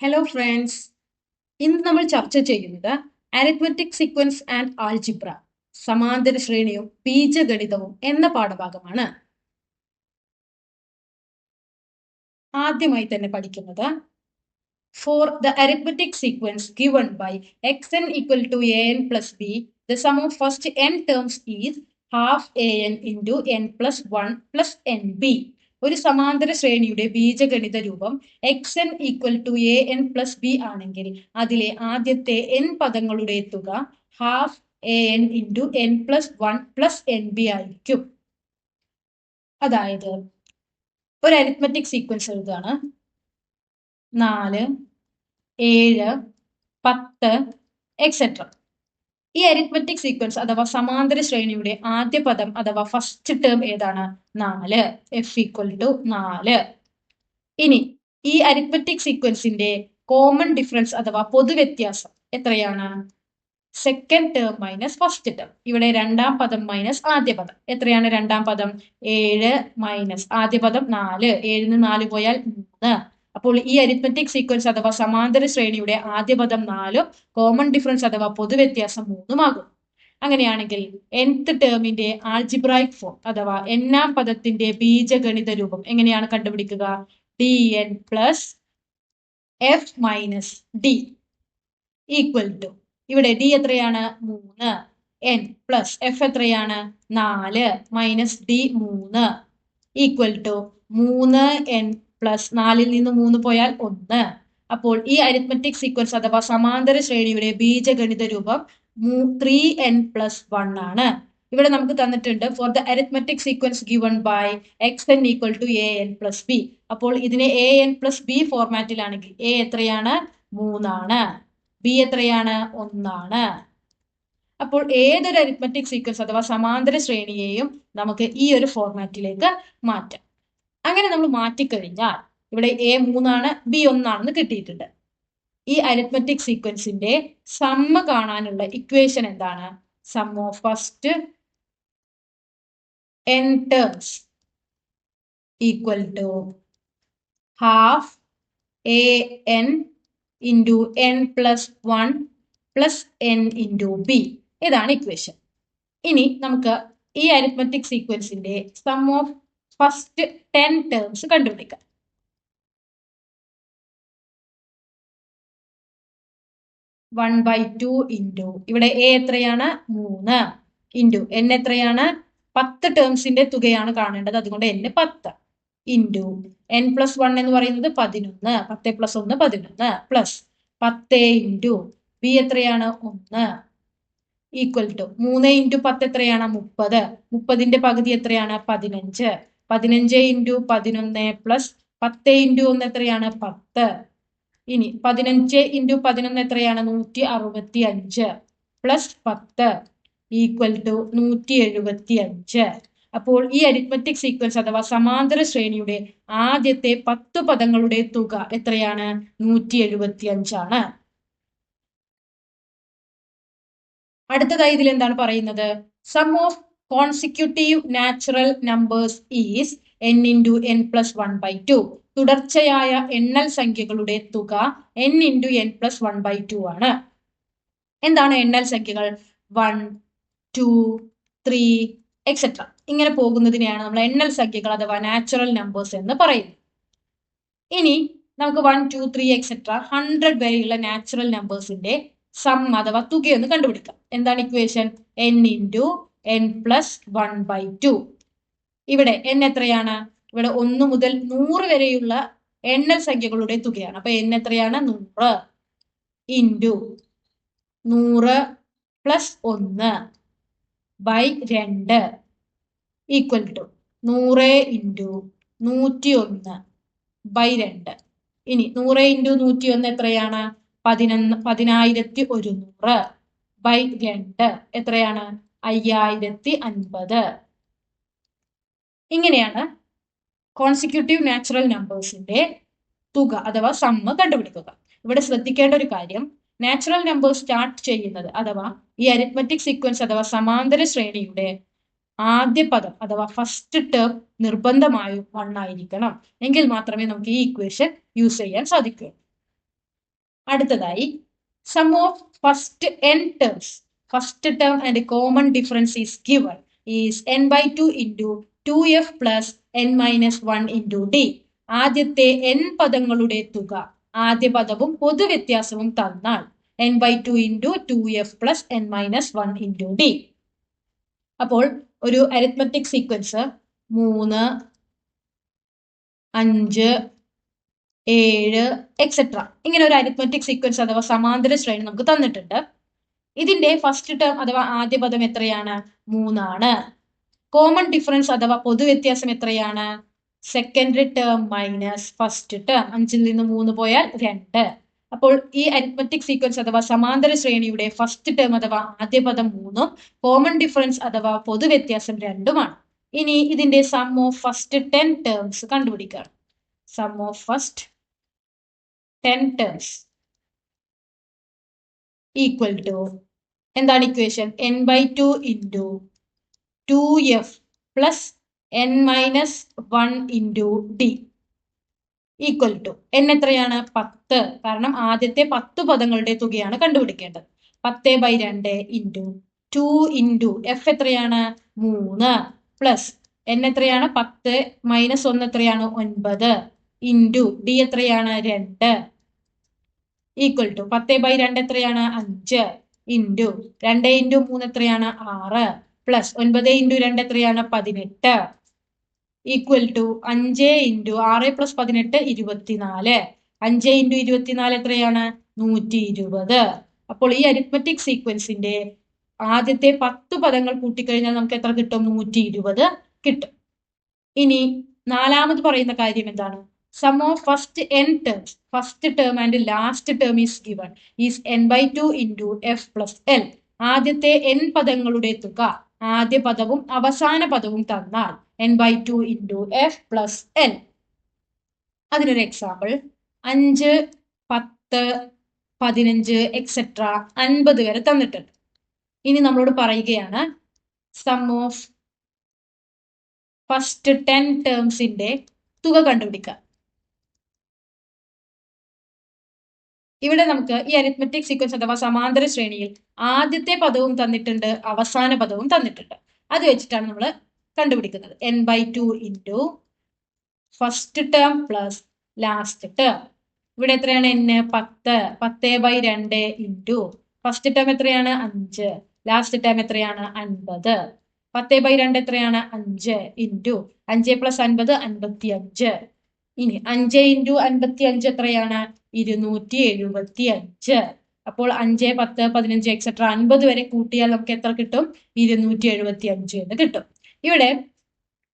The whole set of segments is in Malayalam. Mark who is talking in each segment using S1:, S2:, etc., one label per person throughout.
S1: ഹലോ ഫ്രണ്ട്സ് ഇന്ന് നമ്മൾ ചർച്ച ചെയ്യുന്നത് അരിത്മെറ്റിക് സീക്വൻസ് ആൻഡ് ആൾജിബ്ര സമാന്തര ശ്രേണിയും ബീജഗണിതവും എന്ന പാഠഭാഗമാണ്. ആദ്യമായി തന്നെ പഠിക്കുന്നത് for the arithmetic sequence given by x n equal to a n plus b the sum of first n terms is half a n into n plus one plus n b ഒരു സമാന്തര ശ്രേണിയുടെ ബീജഗണിത രൂപം x n equal to a n plus b ആണെങ്കിൽ അതിലെ ആദ്യത്തെ എൻ പദങ്ങളുടെ തുക half a n into n plus one plus n b ആയിരിക്കും. അതായത് ഒരു അരിത്മെറ്റിക് സീക്വൻസ് എഴുതുകയാണ്. നാല് ഏഴ് പത്ത് എക്സെട്ര ഈ അരിത്മെറ്റിക് സീക്വൻസ് അഥവാ സമാന്തര ശ്രേണിയുടെ ആദ്യ പദം അഥവാ ഫസ്റ്റ് ടേം ഏതാണ്? നാല്. എഫ് ഈക്വൽ ടു നാല്. ഇനി ഈ അരിത്മെറ്റിക് സീക്വൻസിന്റെ കോമൺ ഡിഫറൻസ് അഥവാ പൊതുവ്യത്യാസം എത്രയാണ്? Second term minus first term ഇവിടെ രണ്ടാം പദം മൈനസ് ആദ്യ പദം. എത്രയാണ് രണ്ടാം പദം? ഏഴ് മൈനസ് ആദ്യ പദം നാല്. ഏഴിന് നാല് പോയാൽ മൂന്ന്. അപ്പോൾ ഈ അരിത്മെറ്റിക് സീക്വൻസ് അഥവാ സമാന്തര ശ്രേണിയുടെ ആദ്യ പദം നാലും കോമൺ ഡിഫറൻസ് അഥവാ പൊതുവ്യത്യാസം മൂന്നുമാകും അങ്ങനെയാണെങ്കിൽ എൻത്ത് ടേമിന്റെ ആൾജിബ്രായിക് ഫോം അഥവാ എണ്ണാം പദത്തിന്റെ ബീജഗണിത രൂപം എങ്ങനെയാണ് കണ്ടുപിടിക്കുക? D n plus f minus d equal to ഇവിടെ ഡി എത്രയാണ്? മൂന്ന്. എൻ പ്ലസ് എഫ് എത്രയാണ്? നാല്. മൈനസ് ഡി മൂന്ന്. ഈക്വൽ ടു മൂന്ന് എൻ പ്ലസ് നാലിൽ നിന്ന് മൂന്ന് പോയാൽ ഒന്ന്. അപ്പോൾ ഈ അരിത്മെറ്റിക് സീക്വൻസ് അഥവാ സമാന്തര ശ്രേണിയുടെ ബീജഗണിത രൂപം ത്രീ എൻ പ്ലസ് വൺ ആണ്. ഇവിടെ നമുക്ക് തന്നിട്ടുണ്ട് for the arithmetic sequence given by x n equal to a n plus b അപ്പോൾ ഇതിനെ എ എൻ പ്ലസ് ബി ഫോർമാറ്റിലാണെങ്കിൽ എ എത്രയാണ്? മൂന്നാണ്. ബി എത്രയാണ്? ഒന്നാണ്. അപ്പോൾ ഏതൊരു അരിത്മെറ്റിക് സീക്വൻസ് അഥവാ സമാന്തര ശ്രേണിയെയും നമുക്ക് ഈ ഒരു ഫോർമാറ്റിലേക്ക് മാറ്റാം. അങ്ങനെ നമ്മൾ മാറ്റിക്കഴിഞ്ഞാൽ ഇവിടെ എ മൂന്നാണ് ബി ഒന്നാണെന്ന് കിട്ടിയിട്ടുണ്ട്. ഈ അരിത്മെറ്റിക് സീക്വൻസിന്റെ സമ്മ കാണാനുള്ള ഇക്വേഷൻ എന്താണ്? Sum of first n terms equal to half a n into n plus one plus n into b ഇതാണ് ഇക്വേഷൻ ഇനി നമുക്ക് ഈ arithmetic സീക്വൻസിന്റെ sum of first ten terms കണ്ടുപിടിക്കാം വൺ ബൈ ടു ഇന്റു ഇവിടെ എ എത്രയാണ്? മൂന്ന്. ഇന്റു എൻ എത്രയാണ്? പത്ത് ടേംസിന്റെ തുകയാണ് കാണേണ്ടത്. അതുകൊണ്ട് എൻ പത്ത്. ഇന്റു എൻ പ്ലസ് വൺ എന്ന് പറയുന്നത് പതിനൊന്ന്. പത്ത് പ്ലസ് ഒന്ന് പതിനൊന്ന്. പ്ലസ് പത്ത് ഇന്റു ബി എത്രയാണ്? ഒന്ന്. ഈക്വൽ ടു മൂന്ന് ഇന്റു പത്ത് എത്രയാണ്? മുപ്പത്. മുപ്പതിന്റെ പകുതി എത്രയാണ്? പതിനഞ്ച്. പതിനഞ്ച് ഇന്റു പതിനൊന്ന് പ്ലസ് പത്ത് ഇന്റു ഒന്ന് എത്രയാണ്? പത്ത്. ഇനി പതിനഞ്ച് ഇന്റു പതിനൊന്ന് എത്രയാണ്? നൂറ്റി അറുപത്തി അഞ്ച് പ്ലസ് പത്ത് ഈക്വൽ ടു നൂറ്റി എഴുപത്തി അഞ്ച്. അപ്പോൾ ഈ അരിത്മറ്റിക് സീക്വൻസ് അഥവാ സമാന്തര ശ്രേണിയുടെ ആദ്യത്തെ പത്ത് പദങ്ങളുടെ തുക എത്രയാണ്? നൂറ്റി എഴുപത്തി അഞ്ചാണ്. അടുത്തതായി ഇതിൽ എന്താണ് പറയുന്നത്? Sum of consecutive natural numbers is n into n plus one by two തുടർച്ചയായ എണ്ണൽ സംഖ്യകളുടെ തുക n into n plus one by two ആണ്. എന്താണ് എണ്ണൽ സംഖ്യകൾ? വൺ ടു ത്രീ എക്സെട്ര ഇങ്ങനെ പോകുന്നതിനെയാണ് നമ്മൾ എണ്ണൽ സംഖ്യകൾ അഥവാ നാച്ചുറൽ നമ്പേഴ്സ് എന്ന് പറയുന്നത്. ഇനി നമുക്ക് one two three etcetera hundred വരെയുള്ള നാച്ചുറൽ നമ്പേഴ്സിന്റെ സം അഥവാ തുകയൊന്ന് കണ്ടുപിടിക്കാം. എന്താണ് equation n into n plus one by two ഇവിടെ എൻ എത്രയാണ്? ഇവിടെ ഒന്ന് മുതൽ നൂറ് വരെയുള്ള എണ്ണൽ സംഖ്യകളുടെ തുകയാണ്. അപ്പൊ എൻ എത്രയാണ്? നൂറ് ഇന്റു നൂറ് പ്ലസ് ഒന്ന് ബൈ രണ്ട് ഈക്വൽ ടു നൂറ് ഇന്റു നൂറ്റി ഒന്ന് ബൈ രണ്ട്. ഇനി നൂറ് ഇന്റു നൂറ്റി ഒന്ന് എത്രയാണ്? പതിനൊന്ന് പതിനായിരത്തി ഒരുന്നൂറ് ബൈ രണ്ട്. എത്രയാണ്? അയ്യായിരത്തി അൻപത്. ഇങ്ങനെയാണ് കോൺസിക്യൂട്ടീവ് നാച്ചുറൽ നമ്പേഴ്സിന്റെ തുക അഥവാ സമ്മ കണ്ടുപിടിക്കുക. ഇവിടെ ശ്രദ്ധിക്കേണ്ട ഒരു കാര്യം നാച്ചുറൽ നമ്പേഴ്സ് സ്റ്റാർട്ട് ചെയ്യുന്നത് അഥവാ ഈ അരിത്മറ്റിക് സീക്വൻസ് അഥവാ സമാന്തര ശ്രേണിയുടെ ആദ്യ പദം അഥവാ ഫസ്റ്റ് ടേം നിർബന്ധമായും വൺ ആയിരിക്കണം. എങ്കിൽ മാത്രമേ നമുക്ക് ഈ ഇക്വേഷൻ യൂസ് ചെയ്യാൻ സാധിക്കൂ. അടുത്തതായി sum of first n terms first term and common difference is given is n by two into two f plus n minus one into d ആദ്യത്തെ എൻ പദങ്ങളുടെ തുക ആദ്യ പദവും പൊതുവ്യത്യാസവും തന്നാൽ n by two into two f plus n minus one into d അപ്പോൾ ഒരു അരിത്മെറ്റിക് സീക്വൻസ് മൂന്ന് അഞ്ച് ഏഴ് എക്സെട്ര ഇങ്ങനെ ഒരു അരിത്മെറ്റിക് സീക്വൻസ് അഥവാ സമാന്തര ശ്രേണി നമുക്ക് തന്നിട്ടുണ്ട്. ഇതിന്റെ ഫസ്റ്റ് ടേം അഥവാ ആദ്യ പദം എത്രയാണ്? മൂന്നാണ്. കോമൺ ഡിഫറൻസ് അഥവാ പൊതുവ്യത്യാസം എത്രയാണ്? Second term minus first term അഞ്ചിൽ നിന്ന് മൂന്ന് പോയാൽ രണ്ട്. അപ്പോൾ ഈ അരിത്മറ്റിക് സീക്വൻസ് അഥവാ സമാന്തര ശ്രേണിയുടെ ഫസ്റ്റ് ടേം അഥവാ ആദ്യ പദം മൂന്നും കോമൺ ഡിഫറൻസ് അഥവാ പൊതുവ്യത്യാസം രണ്ടുമാണ്. ഇനി ഇതിന്റെ sum of first ten terms കണ്ടുപിടിക്കുക. Sum of first ten terms equal to എന്താണ് equation n by two into two f plus n minus one into d equal to n എത്രയാണ്? പത്ത്. കാരണം ആദ്യത്തെ പത്ത് പദങ്ങളുടെ തുകയാണ് കണ്ടുപിടിക്കേണ്ടത്. പത്ത് ബൈ രണ്ട് ഇന്റു ടു ഇന്റു എഫ് എത്രയാണ്? മൂന്ന്. പ്ലസ് എൻ എത്രയാണ്? പത്ത്. മൈനസ് ഒന്ന് എത്രയാണ്? ഒൻപത്. ഇന്റു ഡി എത്രയാണ്? രണ്ട്. ഈക്വൽ ടു പത്ത് ബൈ രണ്ട് എത്രയാണ്? അഞ്ച്. ഇന്റു രണ്ട് ഇന്റു മൂന്ന് എത്രയാണ് ആറ്. പ്ലസ് ഒൻപത് ഇന്റു രണ്ട് എത്രയാണ് പതിനെട്ട്. ഈക്വൽ ടു അഞ്ച് ഇന്റു ആറ് പ്ലസ് പതിനെട്ട് ഇരുപത്തിനാല്. അഞ്ച് ഇന്റു ഇരുപത്തിനാല് എത്രയാണ്? നൂറ്റി ഇരുപത് അപ്പോൾ ഈ അരിത്മറ്റിക് സീക്വൻസിന്റെ ആദ്യത്തെ പത്ത് പദങ്ങൾ കൂട്ടിക്കഴിഞ്ഞാൽ നമുക്ക് എത്ര കിട്ടും? നൂറ്റി ഇരുപത് കിട്ടും. ഇനി നാലാമത് പറയുന്ന കാര്യം എന്താണ്? Sum of first n terms first term and last term is given is n by two into f plus l ആദ്യത്തെ എൻ പദങ്ങളുടെ തുക ആദ്യ പദവും അവസാന പദവും തന്നാൽ n by two into f plus l അതിനൊരു എക്സാമ്പിൾ അഞ്ച് പത്ത് പതിനഞ്ച് എക്സെട്ര അൻപത് വരെ തന്നിട്ടുണ്ട്. ഇനി നമ്മളോട് പറയുകയാണ് സം ഓഫ് ഫസ്റ്റ് ടെൻ ടേംസിന്റെ തുക കണ്ടുപിടിക്കുക. ഇവിടെ നമുക്ക് ഈ അരിത്മെറ്റിക് സീക്വൻസ് അഥവാ സമാന്തര ശ്രേണിയിൽ ആദ്യത്തെ പദവും തന്നിട്ടുണ്ട് അവസാന പദവും തന്നിട്ടുണ്ട്. അത് വെച്ചിട്ടാണ് നമ്മൾ കണ്ടുപിടിക്കുന്നത്. N by two into first term plus last term ഇവിടെ എത്രയാണ് എന്ന് പത്ത്. പത്ത് ബൈ രണ്ട് ഇന്റു ഫസ്റ്റ് ടേം എത്രയാണ്? അഞ്ച്. ലാസ്റ്റ് ടേം എത്രയാണ്? അൻപത്. പത്ത് ബൈ രണ്ട് എത്രയാണ്? അഞ്ച്. ഇന്റു അഞ്ച് പ്ലസ് അൻപത് അൻപത്തി അഞ്ച് ഇനി അഞ്ച് ഇന്റു അൻപത്തി അഞ്ച് എത്രയാണ്? ഇരുന്നൂറ്റി എഴുപത്തി അഞ്ച് അപ്പോൾ അഞ്ച് പത്ത് പതിനഞ്ച് എക്സെട്ര അൻപത് വരെ കൂട്ടിയാൽ നമുക്ക് എത്ര കിട്ടും? ഇരുന്നൂറ്റി എഴുപത്തി അഞ്ച് എന്ന് കിട്ടും. ഇവിടെ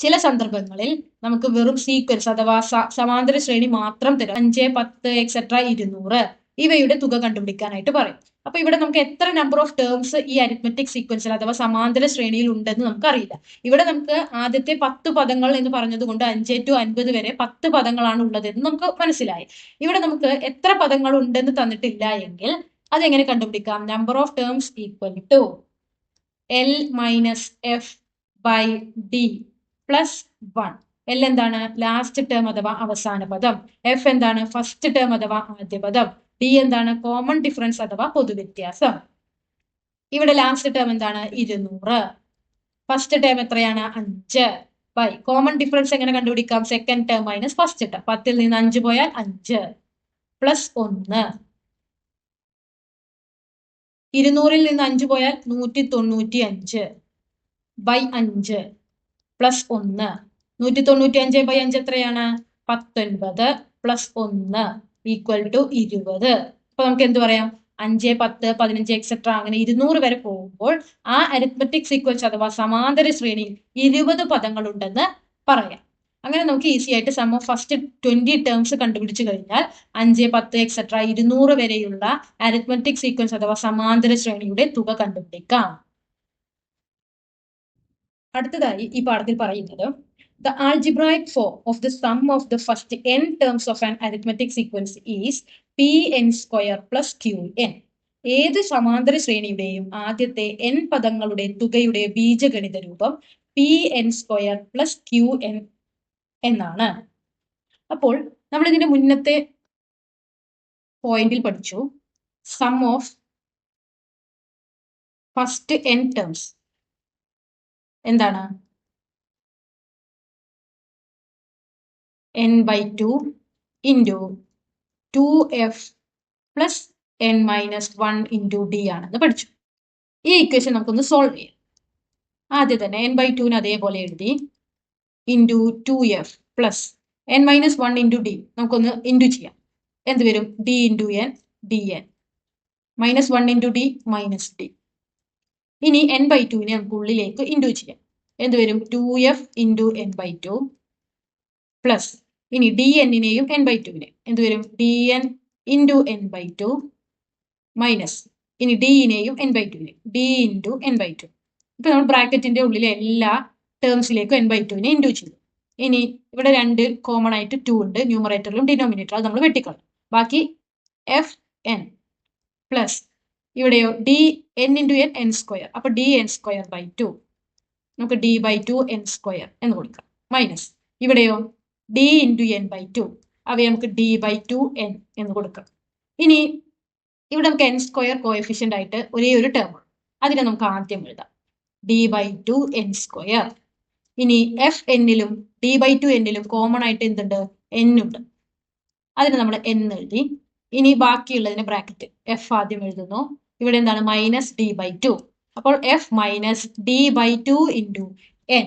S1: ചില സന്ദർഭങ്ങളിൽ നമുക്ക് വെറും സീക്വൻസ് അഥവാ സമാന്തര ശ്രേണി മാത്രം തരും. അഞ്ച് പത്ത് എക്സെട്ര ഇരുന്നൂറ്. ഇവയുടെ തുക കണ്ടുപിടിക്കാനായിട്ട് പറയും. അപ്പൊ ഇവിടെ നമുക്ക് എത്ര നമ്പർ ഓഫ് ടേംസ് ഈ അരിത്മെറ്റിക് സീക്വൻസിൽ അഥവാ സമാന്തര ശ്രേണിയിൽ ഉണ്ടെന്ന് നമുക്ക് അറിയില്ല ഇവിടെ നമുക്ക് ആദ്യത്തെ പത്ത് പദങ്ങൾ എന്ന് പറഞ്ഞത് കൊണ്ട് അഞ്ച് ടു അൻപത് വരെ പത്ത് പദങ്ങളാണ് ഉള്ളത് എന്ന് നമുക്ക് മനസ്സിലായി. ഇവിടെ നമുക്ക് എത്ര പദങ്ങൾ ഉണ്ടെന്ന് തന്നിട്ടില്ല എങ്കിൽ അതെങ്ങനെ കണ്ടുപിടിക്കാം? Number of terms equal to l minus f by d plus one l എന്താണ്? ലാസ്റ്റ് ടേം അഥവാ അവസാന പദം. എഫ് എന്താണ്? ഫസ്റ്റ് ടേം അഥവാ ആദ്യ പദം. ഡി എന്താണ്? കോമൺ ഡിഫറൻസ് അഥവാ പൊതുവ്യത്യാസം ഇവിടെ ലാസ്റ്റ് ടേം എന്താണ്? ഇരുന്നൂറ്. ഫസ്റ്റ് ടേം എത്രയാണ്? അഞ്ച്. ബൈ കോമൺ ഡിഫറൻസ് എങ്ങനെ കണ്ടുപിടിക്കാം? Second term minus first term പത്തിൽ നിന്ന് അഞ്ച് പോയാൽ അഞ്ച്. പ്ലസ് ഒന്ന്. ഇരുന്നൂറിൽ നിന്ന് അഞ്ച് പോയാൽ നൂറ്റി തൊണ്ണൂറ്റി അഞ്ച്. ബൈ അഞ്ച് പ്ലസ് ഒന്ന്. നൂറ്റി തൊണ്ണൂറ്റി അഞ്ച് ബൈ അഞ്ച് എത്രയാണ്? പത്തൊൻപത്. പ്ലസ് ഒന്ന്. ഈക്വൽ ടു ഇരുപത്. അപ്പൊ നമുക്ക് എന്ത് പറയാം? അഞ്ച് പത്ത് പതിനഞ്ച് എക്സെട്ര അങ്ങനെ ഇരുന്നൂറ് വരെ പോകുമ്പോൾ ആ അരിത്മറ്റിക് സീക്വൻസ് അഥവാ സമാന്തര ശ്രേണിയിൽ ഇരുപത് പദങ്ങൾ ഉണ്ടെന്ന് പറയാം. അങ്ങനെ നമുക്ക് ഈസി ആയിട്ട് sum of first twenty terms കണ്ടുപിടിച്ചു കഴിഞ്ഞാൽ അഞ്ച് പത്ത് എക്സെട്ര ഇരുന്നൂറ് വരെയുള്ള അരിത്മറ്റിക് സീക്വൻസ് അഥവാ സമാന്തര ശ്രേണിയുടെ തുക കണ്ടുപിടിക്കാം. അടുത്തതായി ഈ പാഠത്തിൽ പറയുന്നത് the algebraic form of the sum of the first n terms of an arithmetic sequence is p n square plus q n. ഏത് സമാന്തര ശ്രേണിയുടെയും ആദ്യത്തെ എൻ പദങ്ങളുടെ തുകയുടെ ബീജഗണിത രൂപം p n square plus q n എന്നാണ്. അപ്പോൾ നമ്മൾ ഇതിന്റെ മുന്നത്തെ പോയിന്റിൽ പഠിച്ചു. Sum of first n terms എന്താണ്? By two into two f plus n minus one into d ആണെന്ന് പഠിച്ചു. ഈ ഇക്വേഷൻ നമുക്കൊന്ന് സോൾവ് ചെയ്യാം. ആദ്യം തന്നെ എൻ ബൈ ടുവിന് അതേപോലെ എഴുതി into two f plus n minus one into d നമുക്കൊന്ന് ഇന്റു ചെയ്യാം. എന്ത് വരും? D into n d n minus one into d minus d ഇനി എൻ ബൈ ടുവിനെ നമുക്ക് ഉള്ളിലേക്ക് ഇന്റു ചെയ്യാം. എന്ത് വരും? Two f into n by two plus ഇനി ഡി എന്നിനെയും എൻ ബൈ ടുവിനെ എന്ത് വരും? D n into n by two minus ഇനി ഡിനെയും n by ടുവിനെ d into n by two ഇപ്പൊ നമ്മൾ ബ്രാക്കറ്റിന്റെ ഉള്ളിലെ എല്ലാ ടേംസിലേക്കും എൻ ബൈ ടുവിനെ ഇന്റു ചെയ്തു. ഇനി ഇവിടെ രണ്ട് കോമൺ ആയിട്ട് ടു ഉണ്ട്. ന്യൂമറേറ്ററിലും ഡിനോമിനേറ്ററിലും അത് നമ്മൾ വെട്ടിക്കളയും ബാക്കി എഫ് എൻ പ്ലസ് ഇവിടെയോ d n into n n square അപ്പൊ d n square by two നമുക്ക് d by two n square എന്ന് കൊടുക്കാം. മൈനസ് ഇവിടെയോ d into n by two അവയെ നമുക്ക് ഡി ബൈ ടു എൻ എന്ന് കൊടുക്കാം. ഇനി ഇവിടെ നമുക്ക് എൻ സ്ക്വയർ കോഎഫിഷ്യന്റ് ആയിട്ട് ഒരേ ഒരു ടേം ഉണ്ട് അതിനെ നമുക്ക് ആദ്യം എഴുതാം. D by two n square ഇനി എഫ് എന്നിലും ഡി ബൈ ടു എന്നിലും കോമൺ ആയിട്ട് എന്തുണ്ട്? എൻ ഉണ്ട്. അതിന് നമ്മൾ എൻ എഴുതി. ഇനി ബാക്കിയുള്ളതിന് ബ്രാക്കറ്റ് എഫ് ആദ്യം എഴുതുന്നു. ഇവിടെ എന്താണ്? മൈനസ് ഡി ബൈ ടു അപ്പോൾ F minus D by two into N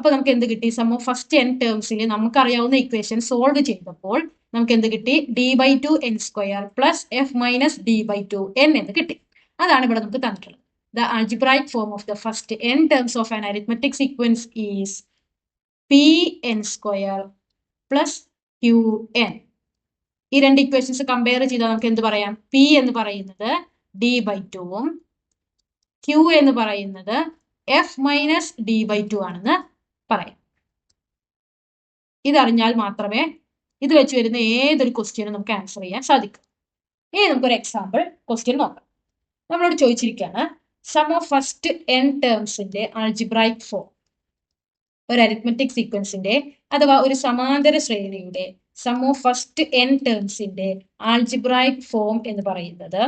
S1: അപ്പൊ നമുക്ക് എന്ത് കിട്ടി? സം ഓഫ് ഫസ്റ്റ് എൻ ടേംസിൽ നമുക്കറിയാവുന്ന ഇക്വേഷൻ സോൾവ് ചെയ്തപ്പോൾ നമുക്ക് എന്ത് കിട്ടി? D by two n square plus f minus d by two n എന്ന് കിട്ടി. അതാണ് ഇവിടെ നമുക്ക് തന്നിട്ടുള്ളത്. The algebraic form of the first n terms of an arithmetic sequence is p n square plus q n ഈ രണ്ട് ഇക്വേഷൻസ് കമ്പയർ ചെയ്താൽ നമുക്ക് എന്ത് പറയാം? പി എന്ന് പറയുന്നത് ഡി ബൈ ടുവും ക്യു എന്ന് പറയുന്നത് f minus d by two ആണെന്ന് പറയാം. ഇതറിഞ്ഞാൽ മാത്രമേ ഇത് വെച്ച് വരുന്ന ഏതൊരു ക്വസ്റ്റ്യനും നമുക്ക് ആൻസർ ചെയ്യാൻ സാധിക്കും. ഇനി നമുക്കൊരു എക്സാമ്പിൾ ക്വസ്റ്റ്യൻ നോക്കാം. നമ്മളോട് ചോദിച്ചിരിക്കുകയാണ് സം ഓഫ് ഫസ്റ്റ് എൻ ടേംസിന്റെ ആൾജിബ്രൈക് ഫോം ഒരു അരിത്മെറ്റിക് സീക്വൻസിന്റെ അഥവാ ഒരു സമാന്തര ശ്രേണിയുടെ സം ഓഫ് ഫസ്റ്റ് എൻ ടേംസിന്റെ ആൾജിബ്രൈക് ഫോം എന്ന് പറയുന്നത്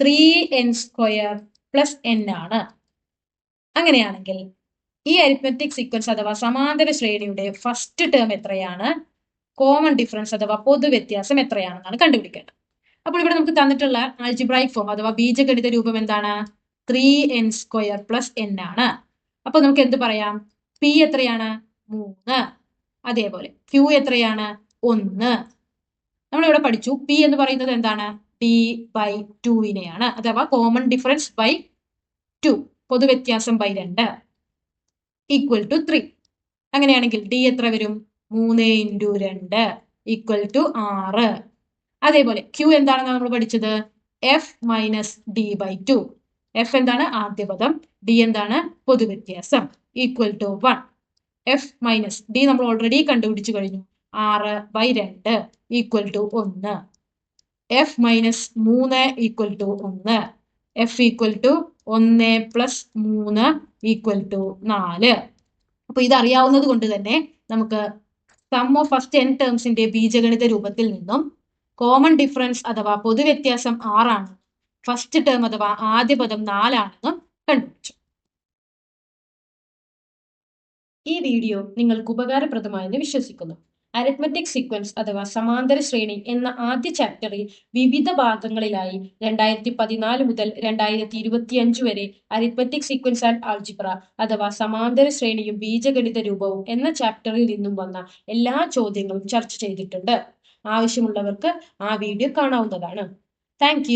S1: three n square plus n ആണ്. അങ്ങനെയാണെങ്കിൽ ഈ അരിത്മെറ്റിക് സീക്വൻസ് അഥവാ സമാന്തര ശ്രേണിയുടെ ഫസ്റ്റ് ടേം എത്രയാണ്? കോമൺ ഡിഫറൻസ് അഥവാ പൊതു വ്യത്യാസം എത്രയാണെന്നാണ് കണ്ടുപിടിക്കേണ്ടത്. അപ്പോൾ ഇവിടെ നമുക്ക് തന്നിട്ടുള്ള ആൾജിബ്രൈക് ഫോം അഥവാ ബീജഗണിത രൂപം എന്താണ്? Three n square plus n ആണ്. അപ്പൊ നമുക്ക് എന്ത് പറയാം? പി എത്രയാണ്? മൂന്ന്. അതേപോലെ ക്യൂ എത്രയാണ്? ഒന്ന്. നമ്മളിവിടെ പഠിച്ചു. പി എന്ന് പറയുന്നത് എന്താണ്? ടി ബൈ ടുവിനെയാണ് അഥവാ കോമൺ ഡിഫറൻസ് ബൈ ടു പൊതുവ്യത്യാസം ബൈ രണ്ട്. ഈക്വൽ ടു ത്രീ അങ്ങനെയാണെങ്കിൽ ഡി എത്ര വരും? മൂന്ന് ഇന്റു രണ്ട് ഈക്വൽ ടു ആറ്. അതേപോലെ ക്യൂ എന്താണെന്ന് നമ്മൾ പഠിച്ചത്? F minus d by two f എന്താണ്? ആദ്യ പദം. ഡി എന്താണ്? പൊതുവ്യത്യാസം. Equal to one f minus d നമ്മൾ ഓൾറെഡി കണ്ടുപിടിച്ചു കഴിഞ്ഞു. ആറ് ബൈ രണ്ട് ഈക്വൽ ടു ഒന്ന്. എഫ് മൈനസ് മൂന്ന് ഈക്വൽ ടു ഒന്ന്. എഫ് ഈക്വൽ ടു ഒന്ന് പ്ലസ് മൂന്ന് ഈക്വൽ ടു നാല്. അപ്പൊ ഇത് അറിയാവുന്നത് കൊണ്ട് തന്നെ നമുക്ക് സം ഓഫ് ഫസ്റ്റ് എൻ ടേംസിന്റെ ബീജഗണിത രൂപത്തിൽ നിന്നും കോമൺ ഡിഫറൻസ് അഥവാ പൊതുവ്യത്യാസം ആറാണ്. ഫസ്റ്റ് ടേം അഥവാ ആദ്യ പദം നാലാണെന്നും കണ്ടുപിടിച്ചു. ഈ വീഡിയോ നിങ്ങൾക്ക് ഉപകാരപ്രദമായെന്ന് വിശ്വസിക്കുന്നു. അരിത്മെറ്റിക് സീക്വൻസ് അഥവാ സമാന്തര ശ്രേണി എന്ന ആദ്യ ചാപ്റ്ററിൽ വിവിധ ഭാഗങ്ങളിലായി രണ്ടായിരത്തി പതിനാല് മുതൽ രണ്ടായിരത്തി ഇരുപത്തിയഞ്ച് വരെ അരിത്മെറ്റിക് സീക്വൻസ് ആൻഡ് ആൾജിബ്ര അഥവാ സമാന്തര ശ്രേണിയും ബീജഗണിത രൂപവും എന്ന ചാപ്റ്ററിൽ നിന്നും വന്ന എല്ലാ ചോദ്യങ്ങളും ചർച്ച ചെയ്തിട്ടുണ്ട്. ആവശ്യമുള്ളവർക്ക് ആ വീഡിയോ കാണാവുന്നതാണ്. താങ്ക്